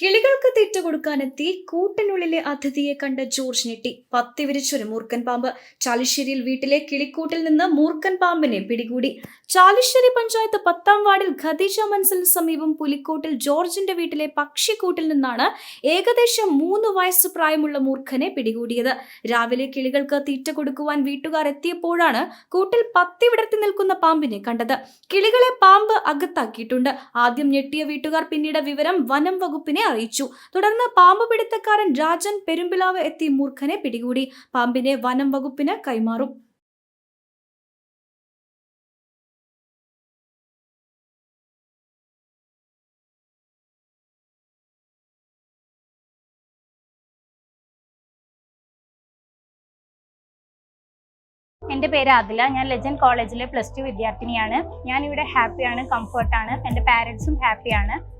കിളികൾക്ക് തീറ്റ കൊടുക്കാനെത്തി കൂട്ടിനുള്ളിലെ അതിഥിയെ കണ്ട ജോർജ് ഞെട്ടി. പത്തി വിരിച്ചൊരു മൂർക്കൻ പാമ്പ്. ചാലിശ്ശേരിയിൽ വീട്ടിലെ കിളിക്കൂട്ടിൽ നിന്ന് മൂർക്കൻ പാമ്പിനെ പിടികൂടി. ചാലിശ്ശേരി പഞ്ചായത്ത് പത്താം വാർഡിൽ ഖദീജ മൻസിലിന് സമീപം പുലിക്കോട്ടിൽ ജോർജിന്റെ വീട്ടിലെ പക്ഷിക്കൂട്ടിൽ നിന്നാണ് ഏകദേശം മൂന്ന് വയസ്സ് പ്രായമുള്ള മൂർഖനെ പിടികൂടിയത്. രാവിലെ കിളികൾക്ക് തീറ്റ കൊടുക്കുവാൻ വീട്ടുകാർ എത്തിയപ്പോഴാണ് കൂട്ടിൽ പത്തി വിടർത്തി നിൽക്കുന്ന പാമ്പിനെ കണ്ടത്. കിളികളെ പാമ്പ് അകത്താക്കിയിട്ടുണ്ട്. ആദ്യം ഞെട്ടിയ വീട്ടുകാർ പിന്നീട് വിവരം വനം വകുപ്പിനെ അറിയിച്ചു. തുടർന്ന് പാമ്പ് പിടുത്തക്കാരൻ രാജൻ പെരുമ്പിലാവ് എത്തി മൂർഖനെ പിടികൂടി. പാമ്പിനെ വനം വകുപ്പിന് കൈമാറും. എന്റെ പേര് ആദില. ഞാൻ ലെജൻ കോളേജിലെ പ്ലസ് ടു വിദ്യാർത്ഥിനിയാണ്. ഞാൻ ഇവിടെ ഹാപ്പിയാണ് കംഫർട്ടാണ്. എന്റെ പാരൻസും ഹാപ്പിയാണ്.